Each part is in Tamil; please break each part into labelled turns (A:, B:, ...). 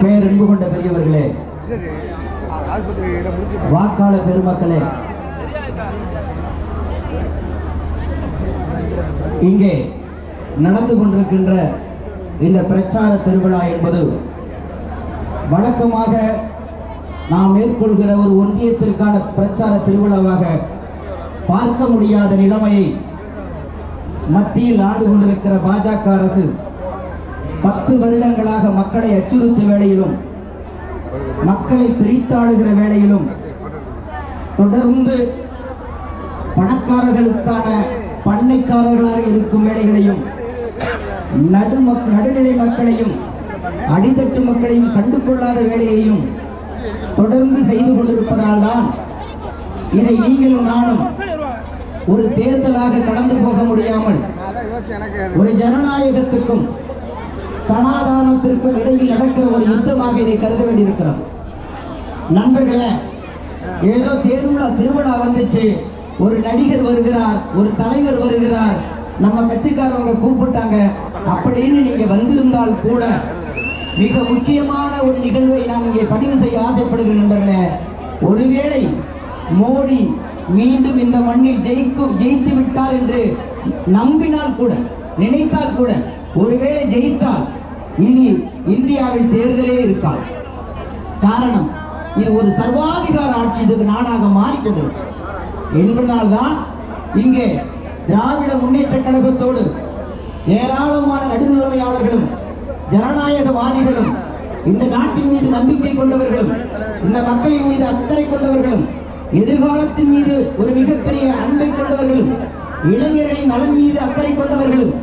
A: பேரன்பு கொண்ட பெரியவர்களே வாக்காளர் பெருமக்களே இங்கே நடந்து கொண்டிருக்கின்ற இந்த பிரச்சார திருவிழா என்பது வழக்கமாக நாம் மேற்கொள்கிற ஒரு ஒன்றியத்திற்கான பிரச்சார திருவிழாவாக பார்க்க முடியாத நிலைமையை மத்தியில் ஆண்டு கொண்டிருக்கிற பாஜக அரசு பத்து வருடங்களாக மக்களை அச்சுறுத்த வேளையிலும் மக்களை பிரித்தாளுகிற வேளையிலும் தொடர்ந்து பணக்காரர்களுக்கான பண்ணைக்காரர்களாக இருக்கும் வேலைகளையும் நடு மக்- நடுநிலை மக்களையும் அடித்தட்டு மக்களையும் கண்டு கொள்ளாத வேலையையும் தொடர்ந்து செய்து கொண்டிருப்பதால்தான் இதை நீங்களும் நானும் ஒரு தேர்தலாக கடந்து போக முடியாமல் ஒரு ஜனநாயகத்துக்கும் சமாதானத்திற்கும் இடையில் நடக்கிற ஒரு யுத்தமாக இதை கருத வேண்டியிருக்கிறோம் நண்பர்களே ஏதோ தேர்வுலா திருவிழா வந்துச்சு. ஒரு நடிகர் வருகிறார் ஒரு தலைவர் வருகிறார். நம்ம கட்சிக்காரவங்க கூப்பிட்டாங்க. அப்படின்னு நீங்க வந்திருந்தால் கூட மிக முக்கியமான ஒரு நிகழ்வை நான் இங்கே பதிவு செய்ய ஆசைப்படுகிறேன் நண்பர்களே. ஒருவேளை மோடி மீண்டும் இந்த மண்ணில் ஜெயிக்கும் ஜெயித்து விட்டார் என்று நம்பினால் கூட நினைத்தால் கூட ஒருவேளை ஜெயித்தால் இனி இந்தியாவில் தேர்தலே இருக்காது. காரணம் இது ஒரு சர்வாதிகார ஆட்சி இதுக்கு நாடாக மாறிக்கொண்டிருக்கும் என்பதனால்தான் இங்கே திராவிட முன்னேற்ற கழகத்தோடு ஏராளமான நடுநிலைமையாளர்களும் ஜனநாயகவாதிகளும் இந்த நாட்டின் மீது நம்பிக்கை கொண்டவர்களும் இந்த மக்களின் மீது அக்கறை கொண்டவர்களும் எதிர்காலத்தின் மீது ஒரு மிகப்பெரிய அன்பை கொண்டவர்களும் இளைஞர்களின் நலன் மீது அக்கறை கொண்டவர்களும்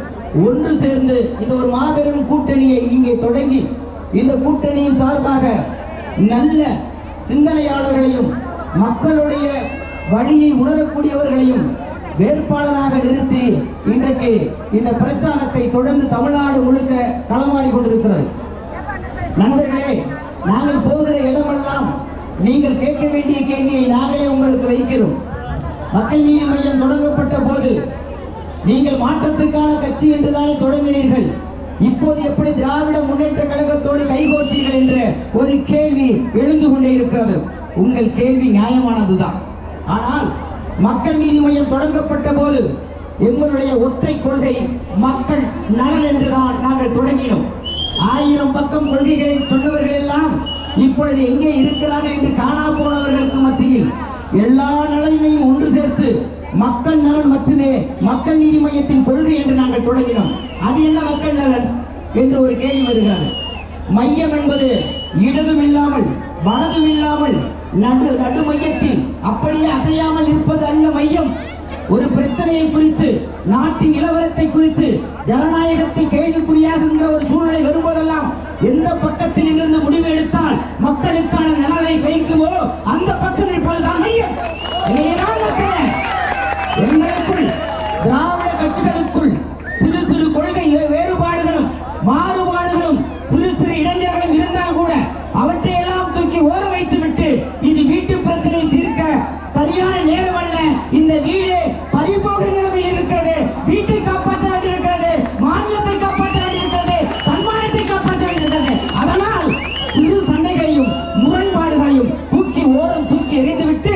A: ஒன்று சேர்ந்து இந்த ஒரு மாபெரும் கூட்டணியை இங்கே தொடங்கி இந்த கூட்டணியின் சார்பாக நல்ல சிந்தனையாளர்களையும் மக்களுடைய வழியை உணரக்கூடியவர்களையும் வேட்பாளராக நிறுத்தி இன்றைக்கு இந்த பிரச்சாரத்தை தொடர்ந்து தமிழ்நாடு முழுக்க களமாடி கொண்டிருக்கிறது. நண்பர்களே நாங்கள் போகிற இடமெல்லாம் நீங்கள் கேட்க வேண்டிய கேள்வியை நாங்களே உங்களுக்கு வைக்கிறோம். மக்கள் நீதி மையம் தொடங்கப்பட்ட போது நீங்கள் மாற்றத்திற்கான கட்சி என்றுதானே தொடங்கினீர்கள். இப்போது எப்படி திராவிட முன்னேற்ற கழகத்தோடு கைகோர்த்தீர்கள் என்ற ஒரு கேள்வி எழுந்து கொண்டே இருக்கிறது. உங்கள் கேள்வி நியாயமானதுதான். ஆனால் மக்கள் நீதி மையம் தொடங்கப்பட்ட போது எங்களுடைய ஒற்றை கொள்கை மக்கள் நலன் என்றுதான் நாங்கள் தொடங்கினோம். ஆயிரம் பக்கம் கொள்கைகளை சொன்னவர்கள் எல்லாம் இப்பொழுது எங்கே இருக்கிறார்கள் என்று காணா போனவர்களுக்கு மத்தியில் எல்லா நலனையும் ஒன்று சேர்த்து மக்கள் நலன் மட்டுமே மக்கள் நீதி மையத்தின் கொள்கை என்று நாங்கள் தொடங்கினோம். அது என்ன மக்கள் நலன் என்று ஒரு கேள்வி வருகிறது. மையம் என்பது இடதும் இல்லாமல் வலதும் இல்லாமல் நடு நடு மையத்தில் அப்படியே அசையாமல் இருப்பது அல்ல மையம். ஒரு பிரச்சனையை குறித்து நாட்டின் நிலவரத்தை குறித்து ஜனநாயகத்தை கேள்விக்குறியாகுங்கிற ஒரு சூழ்நிலை வரும்போதெல்லாம் எந்த பக்கத்தில் இருந்து முடிவு எடுத்தால் மக்களுக்கான நலனை வைக்குமோ அந்த பக்கம் இருப்பதுதான் மையம் இதையெல்லாம் மக்களே, எங்களுக்குள் திராவிட கட்சிகளுக்குள் சிறு சிறு கொள்கை வே- வேறுபாடுகளும் மாறுபாடுகளும் சிறு சிறு இளைஞர்களும் இருந்தால் கூட அவற்றை எல்லாம் தூக்கி ஓர வைத்து விட்டு இது வீட்டு பிரச்சனை தீர்க்க சரியான நேரம் அல்ல இந்த வீடு பறிபோகிற நிலைமையில் இருக்கிறது வீட்டை காப்பாற்ற வேண்டியிருக்கிறது மாநிலத்தை காப்பாற்ற வேண்டியிருக்கிறது தன்மானத்தை காப்பாற்ற வேண்டியிருக்கிறது அதனால் சிறு சண்டைகளையும் முரண்பாடுகளையும் தூக்கி ஓரம் தூக்கி எறிந்துவிட்டு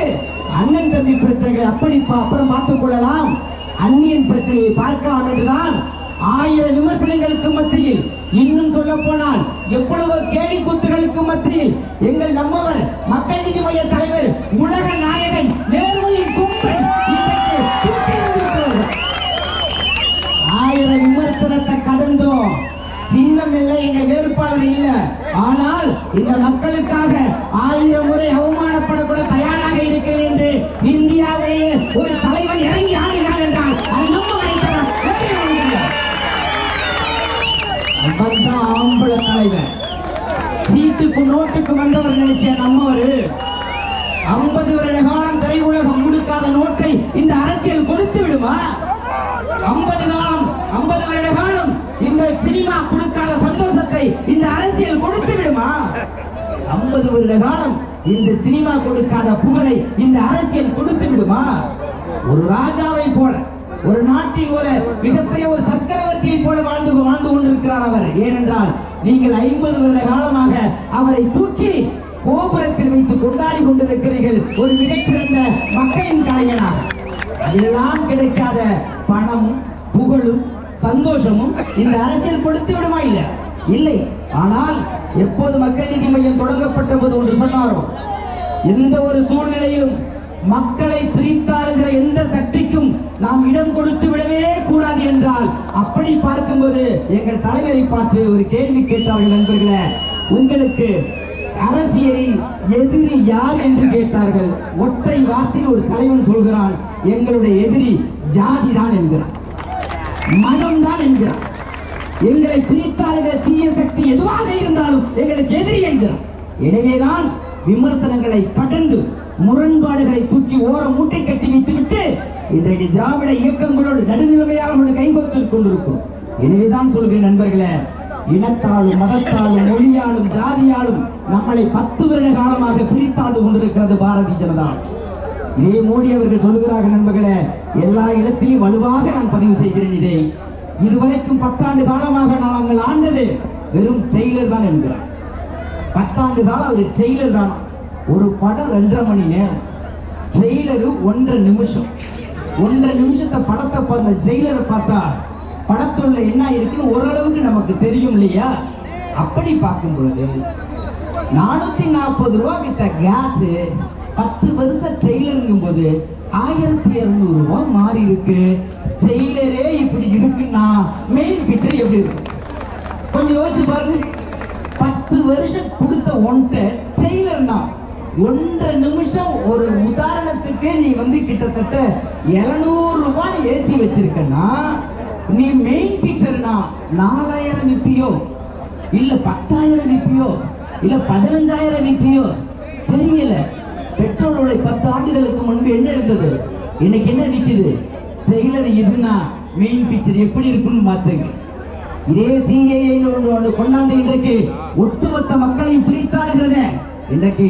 A: அண்ணன் தம்பி பிரச்சனைகளை அப்படி பா- அப்புறம் பார்த்துக் கொள்ளலாம் அந்நியன் பிரச்சனையை பார்க்கலாம் என்றுதான் ஆயிரம் விமர்சனங்களுக்கு மத்தியில் இன்னும் சொல்ல போனால் எவ்வளவு கேலி குத்துகளுக்கு மத்தியில் எங்கள் நம்மவர் மக்கள் நீதி மைய தலைவர் உலக நாயகன் நேர்மையின் கும்பல் ஆயிரம் விமர்சனத்தை கடந்தோம். சின்னம் இல்லை எங்க வேறுபாளர் இல்ல. ஆனால் இந்த மக்களுக்காக ஆயிரம் முறை அவமானப்படக்கூட தயாராக இருக்கிறேன் என்று இந்தியாவிலேயே ஒரு தலைவன் இறங்கி ஆடுகிறார் என்றால் அது நம்ம வைத்தவர் வேறு ஆம்பளை தலைவன். சீட்டுக்கு நோட்டுக்கு வந்தவர் நினைச்ச நம்மவரு ஐம்பது வருட காலம் திரையுலகம் கொடுக்காத நோட்டை இந்த அரசியல் கொடுத்து விடுமா? ஐம்பது காலம் ஐம்பது வருட காலம் இந்த சினிமா கொடுக்காத சந்தோஷத்தை இந்த அரசியல் கொடுத்து விடுமா? ஐம்பது வருட காலம் இந்த சினிமா கொடுக்காத புகழை இந்த அரசியல் கொடுத்து விடுமா? ஒரு ராஜாவை போல ஒரு நாட்டின் ஒரு மிகப்பெரிய ஒரு சக்கரவர்த்தியை போல வாழ்ந்து வாழ்ந்து கொண்டிருக்கிறார் அவர். ஏனென்றால் நீங்கள் ஐம்பது வருட காலமாக அவரை தூக்கி கோபுரத்தில் வைத்து கொண்டாடி கொண்டிருக்கிறீர்கள். ஒரு மிகச்சிறந்த மக்களின் கலைஞனாக அதெல்லாம் கிடைக்காத பணமும் புகழும் சந்தோஷமும் இந்த அரசியல் கொடுத்து விடுமா இல்லை? இல்லை. ஆனால் எப்போது மக்கள் நீதி மையம் தொடங்கப்பட்ட போது ஒன்று சொன்னாரோ? எந்த ஒரு சூழ்நிலையிலும் மக்களை பிரித்தாளுகிற எந்த சக்திக்கும் நாம் இடம் கொடுத்து விடவே கூடாது என்றால் அப்படி பார்க்கும்போது எங்கள் தலைவரை பார்த்து ஒரு கேள்வி கேட்டார்கள் நண்பர்களே. உங்களுக்கு அரசியலில் எதிரி யார் என்று கேட்டார்கள். ஒற்றை வார்த்தையில் ஒரு தலைவன் சொல்கிறான் எங்களுடைய எதிரி ஜாதி தான் என்கிறான் மதம் தான் என்கிறான். எங்களை பிரித்தாளுகிற தீய சக்தி எதுவாக இருந்தாலும் எங்களுக்கு எதிரி என்கிறான். எனவேதான் விமர்சனங்களை கடந்து முரண்பாடுகளை தூக்கி ஓர மூட்டை கட்டி வைத்துவிட்டு இன்றைக்கு திராவிட இயக்கங்களோடு நடுநிலைமையாக கைகோர்த்துக் கொண்டிருக்கிறோம். எனவேதான் சொல்கிறேன் நண்பர்களே இனத்தாலும் மதத்தாலும் மொழியாலும் ஜாதியாலும் நம்மளை பத்து வருட காலமாக பிரித்தாண்டு கொண்டிருக்கிறது பாரதிய ஜனதா. இதே மோடி அவர்கள் சொல்லுகிறார்கள் நண்பர்களே எல்லா இடத்திலும் வலுவாக நான் பதிவு செய்கிறேன் இதை. இதுவரைக்கும் பத்தாண்டு காலமாக நாங்கள் ஆண்டது வெறும் டெய்லர் தான் என்கிறார். பத்தாண்டு காலம் அவர் டெய்லர் தான். ஒரு படம் ரெண்டரை மணி நேரம். ஜெயிலரு ஒன்றரை நிமிஷம். ஒன்றரை நிமிஷத்தை படத்தை பார்த்த ஜெயிலரை பார்த்தா படத்துள்ள என்ன இருக்குன்னு ஓரளவுக்கு நமக்கு தெரியும் இல்லையா? அப்படி பார்க்கும் பொழுது நானூத்தி நாற்பது ரூபா கிட்ட கேஸ் பத்து வருஷம் ஜெயிலருங்கும் போது ஆயிரத்தி இருநூறு ரூபா மாறி இருக்கு. ஜெயிலரே இப்படி இருக்குன்னா மெயின் பிக்சர் எப்படி இருக்கும்? கொஞ்சம் யோசிச்சு பாருங்க. பத்து வருஷம் கொடுத்த ஒன்றை தான் ஒன்றரை நிமிஷம் ஒரு உதாரணத்துக்கு நீ வந்து கிட்டத்தட்ட இருநூறு ரூபாய் ஏற்றி வச்சிருக்கனா நீ மெயின் பிக்சர்னா நாலாயிரம் விற்பியோ இல்ல பத்தாயிரம் விற்பியோ இல்ல பதினஞ்சாயிரம் விற்பியோ தெரியல. பெட்ரோல் விலை பத்து ஆண்டுகளுக்கு முன்பு என்ன இருந்தது இன்னைக்கு என்ன விற்குது ட்ரெய்லர் இதுனா மெயின் பிக்சர் எப்படி இருக்குன்னு பார்த்துங்க. இதே சிஏஏ ஒன்று ஒன்று கொண்டாந்து இன்றைக்கு ஒட்டுமொத்த மக்களையும் பிரித்தாடுகிறது இன்றைக்கு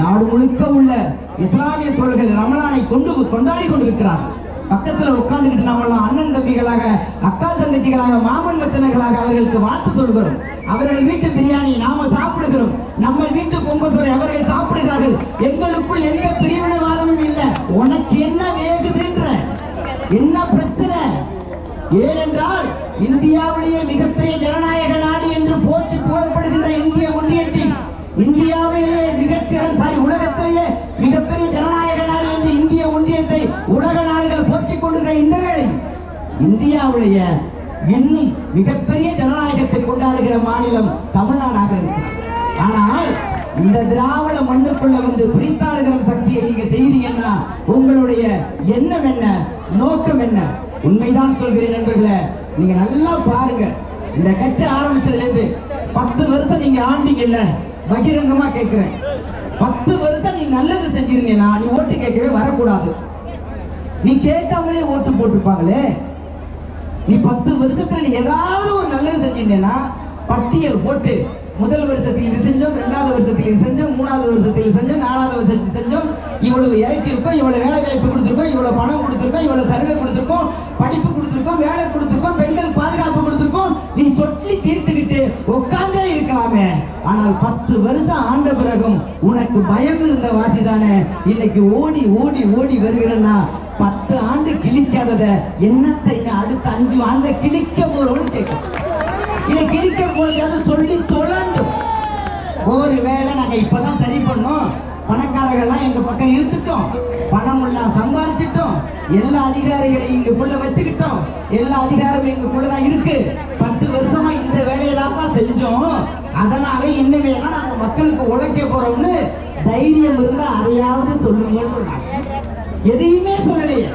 A: நாடு முழுக்க உள்ள இஸ்லாமிய தோழர்கள் ரமலானை கொண்டு கொண்டாடி கொண்டிருக்கிறார்கள். பக்கத்துல உட்கார்ந்துகிட்டு நாமெல்லாம் அண்ணன் தம்பிகளாக அக்கா தங்கச்சிகளாக மாமன் மச்சனர்களாக அவர்களுக்கு வாழ்த்து சொல்கிறோம். அவர்கள் வீட்டு பிரியாணி நாம சாப்பிடுகிறோம். நம்ம வீட்டு பொங்கல் அவர்கள் சாப்பிடுகிறார்கள். எங்களுக்குள் எந்த பிரியாணி இல்லை உனக்கு என்ன வேகுதுன்ற என்ன பிரச்சனை ஏனென்றால் இந்தியாவிலேயே மிகப்பெரிய ஜனநாயக நாடு என்று போற்றி புகழப்படுகின்ற இந்திய ஒன்றியத்தில் இந்தியாவிலேயே மிகச்சிறந்த சாரி உலகத்திலேயே மிகப்பெரிய ஜனநாயக நாடு என்று இந்திய ஒன்றியத்தை உலக நாடுகள் போற்றிக் கொண்டிருக்கிற இந்த வேளை இந்தியாவுடைய இன்னும் மிகப்பெரிய ஜனநாயகத்தை கொண்டாடுகிற மாநிலம் தமிழ்நாடாக இருக்கிறது. ஆனால் இந்த திராவிட மண்ணுக்குள்ள வந்து பிரித்தாளுகிற சக்தியை நீங்க செய்தீங்கன்னா உங்களுடைய எண்ணம் என்ன நோக்கம் என்ன? உண்மைதான் சொல்கிறேன் நண்பர்களே நீங்க நல்லா பாருங்க. இந்த கட்சி ஆரம்பிச்சதுல இருந்து பத்து வருஷம் நீங்க ஆண்டீங்கல்ல பகிரங்கமா கேட்கிறேன். பத்து வருஷம் நீ நல்லது செஞ்சிருந்தீங்கன்னா நீ ஓட்டு கேட்கவே வரக்கூடாது. நீ கேட்காமலே ஓட்டு போட்டுப்பாங்களே நீ பத்து வருஷத்துல நீ ஏதாவது ஒரு நல்லது செஞ்சிருந்தேன்னா பட்டியல் போட்டு முதல் வருஷத்தில் இது செஞ்சோம் ரெண்டாவது வருஷத்தில் இது செஞ்சோம் மூணாவது வருஷத்தில் செஞ்சோம் நாலாவது வருஷத்தில் செஞ்சோம். இவ்வளவு இறக்கி இருக்கோம் இவ்வளவு வேலை வாய்ப்பு கொடுத்துருக்கோம் இவ்வளவு பணம் கொடுத்துருக்கோம் இவ்வளவு சலுகை கொடுத்துருக்கோம் படிப்பு கொடுத்துருக்கோம் வேலை கொடுத்துருக்கோம் பெண்கள் பாதுகாப்பு கொடுத்துருக்கோம். நீ சொல்லி தீர்த்துக்கிட்டு உட்கார்ந்தே இருக்கலாமே. ஆனால் பத்து வருஷம் ஆண்ட பிறகும் உனக்கு பயம் இருந்த வாசி தானே. இன்னைக்கு ஓடி ஓடி ஓடி வருகிறன்னா பத்து ஆண்டு கிழிக்காதத என்னத்தை அடுத்த அஞ்சு ஆண்டுல கிழிக்க போறோம்னு கேட்கும். இதை கிழிக்க போறது சொல்லி ஒரு ஒருவேளை நாங்க இப்பதான் சரி பண்ணோம். பணக்காரர்கள்லாம் எங்க பக்கம் இழுத்துட்டோம் பணம் எல்லாம் சம்பாதிச்சிட்டோம் எல்லா அதிகாரிகளையும் இங்குக்குள்ள வச்சுக்கிட்டோம். எல்லா அதிகாரமும் எங்களுக்குள்ளதான் இருக்கு. பத்து வருஷமா இந்த வேலையை செஞ்சோம். அதனால இனிமே தான் நாங்க மக்களுக்கு உழைக்க போறோம்னு தைரியம் இருந்தா அதையாவது சொல்லுங்கன்னு எதையுமே சொல்லலையே.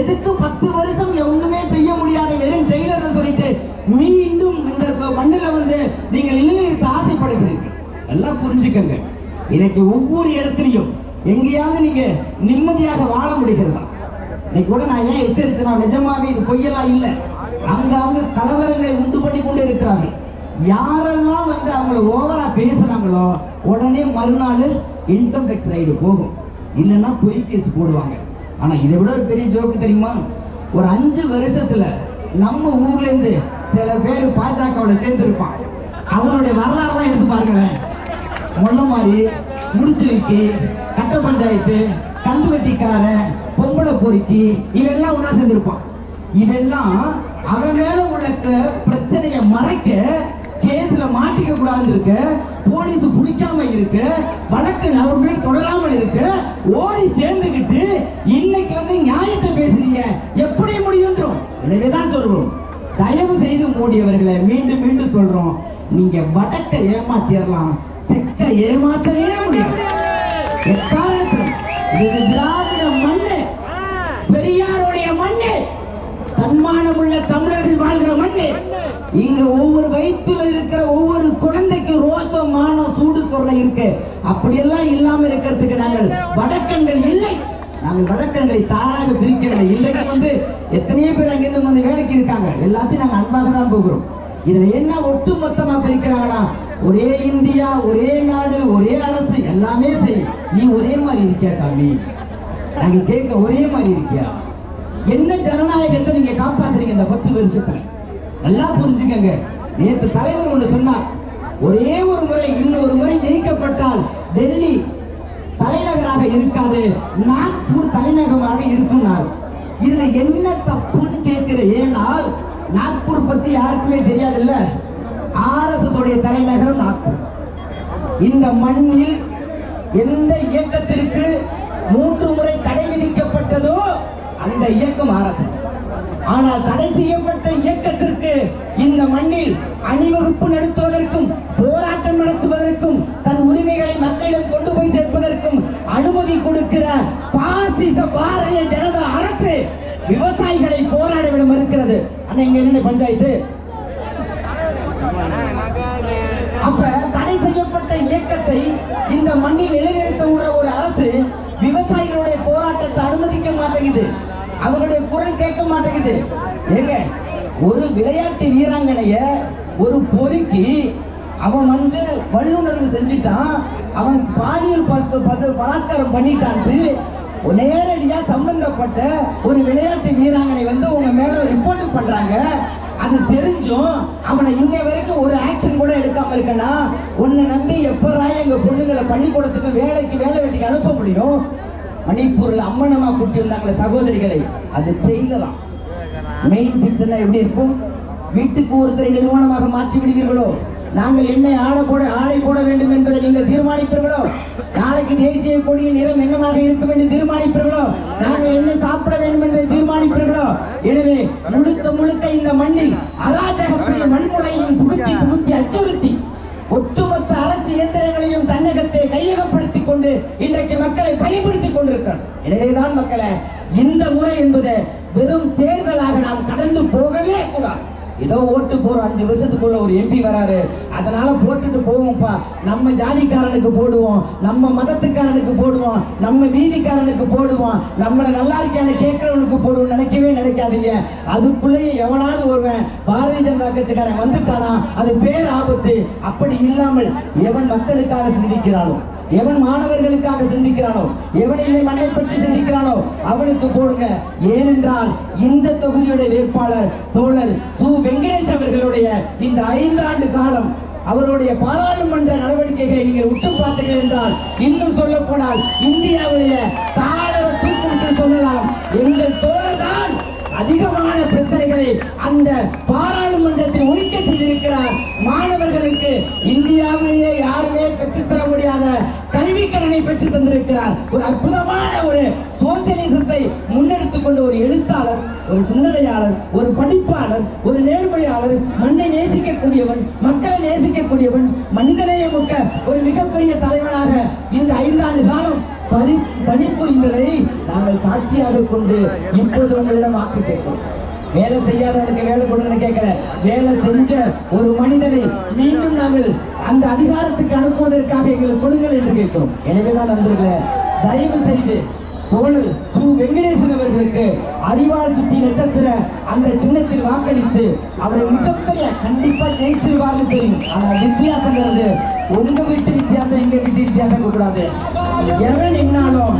A: எதுக்கு பத்து வருஷம் ஒண்ணுமே செய்ய முடியாத வெறும் ட்ரெய்லர் சொல்லிட்டு மீண்டும் இந்த மண்ணில் வந்து நீங்கள் நிலைநிறுத்த ஆசைப்படுகிறீர்கள். நல்லா புரிஞ்சுக்கங்க. இன்னைக்கு ஒவ்வொரு இடத்துலையும் எங்கேயாவது நீங்க நிம்மதியாக வாழ முடிகிறதா? இன்னைக்கு கூட நான் ஏன் எச்சரிச்சேன் நிஜமாவே இது பொய்யெல்லாம் இல்லை. அங்காங்க கலவரங்களை உண்டு பண்ணி கொண்டு இருக்கிறார்கள் யாரெல்லாம் வந்து அவங்கள ஓவரா பேசுறாங்களோ உடனே மறுநாள் இன்கம் டேக்ஸ் ரைடு போகும். இல்லைன்னா பொய் கேஸ் போடுவாங்க. ஆனா இதை விட ஒரு பெரிய ஜோக்கு தெரியுமா? ஒரு அஞ்சு வருஷத்துல நம்ம ஊர்ல இருந்து சில பேர் பாஜகவில் சேர்ந்துருப்பான் அவனுடைய வரலாறுலாம் எடுத்து பாருங்களேன். முன்ன மாதிரி முடிச்சு வைக்கி கட்ட பஞ்சாயத்து கந்து வெட்டிக்காரன் பொம்பளை பொறுக்கி இவெல்லாம் ஒன்றா சேர்ந்துருப்பான். இவெல்லாம் அவன் மேல உள்ள பிரச்சனையை மறைக்க கேஸ்ல மாட்டிக்க கூடாதுன்னு இருக்கு போலீஸ் பிடிக்காம இருக்கு வழக்கு அவர் மேல் தொடராமல் இருக்கு ஓடி சேர்ந்துகிட்டு இன்னைக்கு வந்து நியாயத்தை பேசுறீங்க. எப்படி முடியுன்றோம்? எனவேதான் சொல்றோம். தயவு செய்து மூடியவர்களை மீண்டும் மீண்டும் சொல்றோம். நீங்க வடக்க ஏமாத்திடலாம் தெக்க ஏமாத்தவே முடியும் எக்காரணத்திலும்? இது திராவிட மண்ணு. பெரியாருடைய மண்ணு. தன்மானம் உள்ள தமிழர்கள் வாழ்கிற மண்ணு. இங்க ஒவ்வொரு வயிற்றுல இருக்கிற ஒவ்வொரு குழந்தைக்கு ரோசம் மானம் சூடு சொல்ல இருக்கு. அப்படியெல்லாம் இல்லாம இருக்கிறதுக்கு நாங்கள் வடக்கண்கள் இல்லை. நாங்கள் வடக்கண்களை தானாக பிரிக்கவில்லை. இல்லைன்னு வந்து எத்தனையோ பேர் அங்கிருந்து வந்து வேலைக்கு இருக்காங்க. எல்லாத்தையும் நாங்கள் அன்பாக தான் போகிறோம். இதுல என்ன ஒட்டு மொத்தமா பிரிக்கிறாங்கன்னா ஒரே இந்தியா ஒரே நாடு ஒரே அரசு எல்லாமே செய் நீ ஒரே மாதிரி இருக்கியா சாமி? நாங்க கேட்க ஒரே மாதிரி இருக்கியா? என்ன ஜனநாயகத்தை நீங்க காப்பாத்துறீங்க இந்த பத்து வருஷத்துல? நல்லா புரிஞ்சுக்கங்க. நேற்று தலைவர் ஒன்று சொன்னார். ஒரே ஒரு முறை இன்னொரு முறை ஜெயிக்கப்பட்டால் டெல்லி தலைநகராக இருக்காது. நாக்பூர் தலைநகராக இருக்கும்னார். இதுல என்ன தப்புன்னு கேட்கிற ஏனால் நாக்பூர் பத்தி யாருக்குமே தெரியாதுல்ல. ஆர்எஸ்எஸ் உடைய தலைநகரம் நாக்பூர். இந்த மண்ணில் எந்த இயக்கத்திற்கு மூன்று முறை தடை விதிக்கப்பட்டதோ அந்த இயக்கம் ஆர்எஸ்எஸ். ஆனால் தடை செய்யப்பட்ட இயக்கத்திற்கு இந்த மண்ணில் அணிவகுப்பு நடத்துவதற்கும் போராட்டம் நடத்துவதற்கும் தன் உரிமைகளை மக்களிடம் கொண்டு போய் சேர்ப்பதற்கும் அனுமதி கொடுக்கிற பாசிச பாரதிய ஜனதா அரசு விவசாயிகளை போராட விட மறுக்கிறது. அண்ணா இங்க என்ன பஞ்சாயத்து? அப்ப தடை செய்யப்பட்ட இயக்கத்தை இந்த மண்ணில் நிலைநிறுத்த உள்ள ஒரு அரசு விவசாயிகளுடைய போராட்டத்தை அனுமதிக்க மாட்டேங்குது. அவர்களுடைய குரல் கேட்க மாட்டேங்குது. ஏங்க ஒரு விளையாட்டு வீராங்கனைய ஒரு பொறுக்கி அவன் வந்து வல்லுணர்வு செஞ்சுட்டான். அவன் பாலியல் பத்து பத்து பலாத்காரம் பண்ணிட்டான்ட்டு நேரடியா சம்பந்தப்பட்ட ஒரு விளையாட்டு வீராங்கனை வந்து உங்க மேல ரிப்போர்ட் பண்றாங்க. அது தெரிஞ்சும் அவனை இன்ன வரைக்கும் ஒரு ஆக்ஷன் கூட எடுக்காம இருக்கனா? உன்னை நம்பி எப்படா எங்க பொண்ணுங்களை பள்ளிக்கூடத்துக்கு வேலைக்கு வேலை வெட்டிக்கு அனுப்ப முடியும்? மணிப்பூரில் அம்மனமா கூட்டி வந்தாங்களே சகோதரிகளை. அது செய்யலாம் மெயின் பிக்சர்ல எப்படி இருக்கும்? வீட்டுக்கு ஒருத்தரை நிறுவனமாக மாற்றி விடுவீர்களோ? நாங்கள் என்ன ஆடை போட ஆடை போட வேண்டும் என்பதை நீங்கள் தீர்மானிப்பீர்களோ? நாளைக்கு தேசிய கொடியின் நிறம் என்னமாக இருக்கும் என்று தீர்மானிப்பீர்களோ? நாங்கள் என்ன சாப்பிட வேண்டும் என்பதை தீர்மானிப்பீர்களோ? எனவே முழுக்க முழுக்க இந்த மண்ணில் அராஜகத்தையும் வன்முறையும் புகுத்தி புகுத்தி அச்சுறுத்தி ஒட்டுமொத்த அரசு இயந்திரங்களையும் தன்னகத்தை கையகப்படுத்திக் கொண்டு இன்றைக்கு மக்களை பயன்படுத்திக் கொண்டிருக்கிறார் எனவேதான் மக்களை இந்த முறை என்பது வெறும் தேர்தலாக நாம் கடந்து போகவே கூடாது. ஏதோ ஓட்டு போறோம் அஞ்சு வருஷத்துக்குள்ள ஒரு எம்பி வராரு. அதனால போட்டுட்டு போவோம்ப்பா. நம்ம ஜாதிக்காரனுக்கு போடுவோம். நம்ம மதத்துக்காரனுக்கு போடுவோம். நம்ம வீதிக்காரனுக்கு போடுவோம். நம்மளை நல்லா இருக்கான்னு கேட்கறவனுக்கு போடுவோம் நினைக்கவே நினைக்காதீங்க. அதுக்குள்ளேயே எவனாவது ஒருவன் பாரதிய ஜனதா கட்சிக்காரன் வந்துட்டானா அது பேர் ஆபத்து அப்படி இல்லாமல் எவன் மக்களுக்காக சிந்திக்கிறானோ எவன் மாணவர்களுக்காக சிந்திக்கிறானோ எவன் இந்த மண்ணை பற்றி சிந்திக்கிறானோ அவனுக்கு போடுங்க. ஏனென்றால் இந்த தொகுதியுடைய வேட்பாளர் தோழர் சு. வெங்கடேஷ் அவர்களுடைய இந்த ஐந்தாண்டு காலம் அவருடைய பாராளுமன்ற நடவடிக்கைகளை நீங்கள் உற்று பார்த்தீர்கள் என்றால் இன்னும் சொல்ல போனால் இந்தியாவுடைய தாளர தூக்கு என்று சொல்லலாம். எங்கள் தோழர் தான் அதிகமான பிரச்சனைகளை அந்த பாராளுமன்றத்தில் ஒழிக்க செய்திருக்கிறார். மாணவர்களுக்கு இந்தியாவிலேயே யாருமே பெற்றுத்தர முடியாத பெற்று தந்திருக்கிறார். ஒரு அற்புதமான ஒரு சோசியலிசத்தை முன்னெடுத்துக் கொண்ட ஒரு எழுத்தாளர் ஒரு சிந்தனையாளர் ஒரு படிப்பாளர் ஒரு நேர்மையாளர் மண்ணை நேசிக்கக்கூடியவன் மக்களை நேசிக்கக்கூடியவன் மனிதநேயமுக்க ஒரு மிகப்பெரிய தலைவனாக இந்த ஐந்தாண்டு காலம் பரி பணிபுரிந்ததை நாங்கள் சாட்சியாக கொண்டு இப்போது உங்களிடம் வாக்கு கேட்கிறோம் வேலை செய்யாதவனுக்கு வேலை கொடுங்கன்னு கேட்கிறேன். வேலை செஞ்ச ஒரு மனிதனை மீண்டும் நாங்கள் அந்த அதிகாரத்துக்கு அனுப்புவதற்காக எங்களுக்கு கொடுங்கள் என்று கேட்கிறோம். எனவேதான் நண்பர்களே தயவு செய்து தோழர் சு வெங்கடேசன் அவர்களுக்கு அறிவால் சுத்தி நட்சத்திர அந்த சின்னத்தில் வாக்களித்து அவரை மிகப்பெரிய கண்டிப்பா ஜெயிச்சிருவார்னு தெரியும். ஆனா வித்தியாசங்கிறது உங்க வீட்டு வித்தியாசம் எங்க வீட்டு வித்தியாசம் கூடாது எவன் என்னாலும்